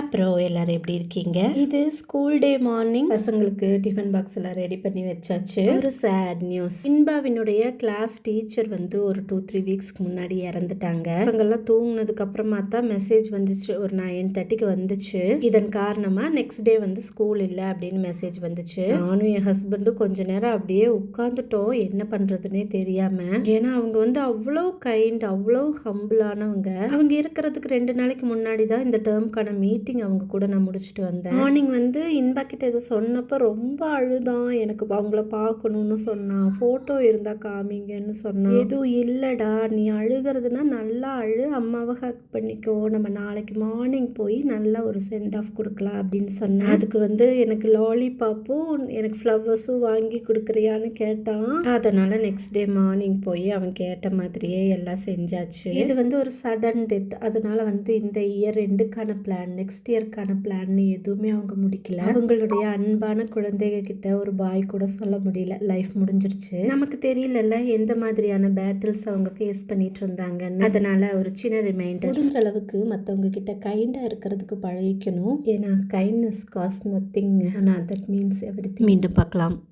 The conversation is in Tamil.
அப்புறம் எல்லாரும் எப்படி இருக்கீங்க? இது ஸ்கூல் டே மார்னிங் பசங்களுக்கு டிஃபன் பாக்ஸ் எல்லாம் ரெடி பண்ணி வச்சாச்சு. ஒரு சேட் நியூஸ் இன்பாவினுடைய கிளாஸ் டீச்சர் வந்து ஒரு டூ த்ரீ வீக்ஸ்க்கு முன்னாடி இறந்துட்டாங்க. பசங்கள்லாம் தூங்குனதுக்கு அப்புறமா தான் மெசேஜ் வந்துச்சு. ஒரு நைன் தேர்ட்டிக்கு வந்துச்சு. இதன் காரணமா நெக்ஸ்ட் டே வந்து ஸ்கூல் இல்லை அப்படின்னு மெசேஜ் வந்துச்சு. நானும் என் ஹஸ்பண்டும் கொஞ்ச நேரம் அப்படியே உட்காந்துட்டோம் என்ன பண்றதுன்னே தெரியாம. ஏன்னா அவங்க வந்து அவ்வளோ கைண்ட் அவ்வளோ ஹம்பிளானவங்க அவங்க இருக்கிறதுக்கு ரெண்டு நாளைக்கு முன்னாடி தான் இந்த டேர்ம்க்கான மீட்டிங் அவங்க கூட நான் முடிச்சுட்டு வந்தேன். மார்னிங் வந்து இன்பா கிட்ட இதை சொன்னப்போ ரொம்ப அழுதான். எனக்கு அவங்கள பார்க்கணும்னு சொன்னான். ஃபோட்டோ இருந்தா காமிங்கன்னு சொன்னான். எதுவும் இல்லடா. நீ அழுகிறதுனா நல்லா அழு. அம்மாவை ஹக் பண்ணிக்கோ. நம்ம நாளைக்கு மார்னிங் போய் நல்லா ஒரு சென்ட் ஆஃப் கொடுக்கலாம் அப்படின்னு சொன்னேன். அதுக்கு வந்து எனக்கு லாலிபாப்பும் எனக்கு ஃப்ளவர்ஸும் வாங்கி கொடுக்குறியான்னு கேட்டான். அதனால நெக்ஸ்ட் டே மார்னிங் போய் அவன் கேட்ட மாதிரியே எல்லாம் செஞ்சாச்சு. இது வந்து ஒரு சடன் டெத் அதனால வந்து இந்த இயர் ரெண்டுக்கான பிளான் நெக்ஸ்ட் இயர்க்கான பிளான் எதுவுமே அவங்க முடிக்கல. அவங்களுடைய அன்பான குழந்தைங்க கிட்ட ஒரு பாய் கூட சொல்ல முடியல. லைஃப் முடிஞ்சிருச்சு. நமக்கு தெரியலல்ல எந்த மாதிரியான பேட்டில்ஸ் அவங்க ஃபேஸ் பண்ணிட்டு இருந்தாங்கன்னு. அதனால ஒரு சின்ன ரிமைண்டர் முடிஞ்ச அளவுக்கு மற்றவங்க கிட்ட கைண்டா இருக்கிறதுக்கு பழகிக்கணும். ஏன்னா கைண்ட்னஸ் காஸ் நத்திங் ஆனால் தட் மீன்ஸ் எவ்ரி மீண்டும் பார்க்கலாம்.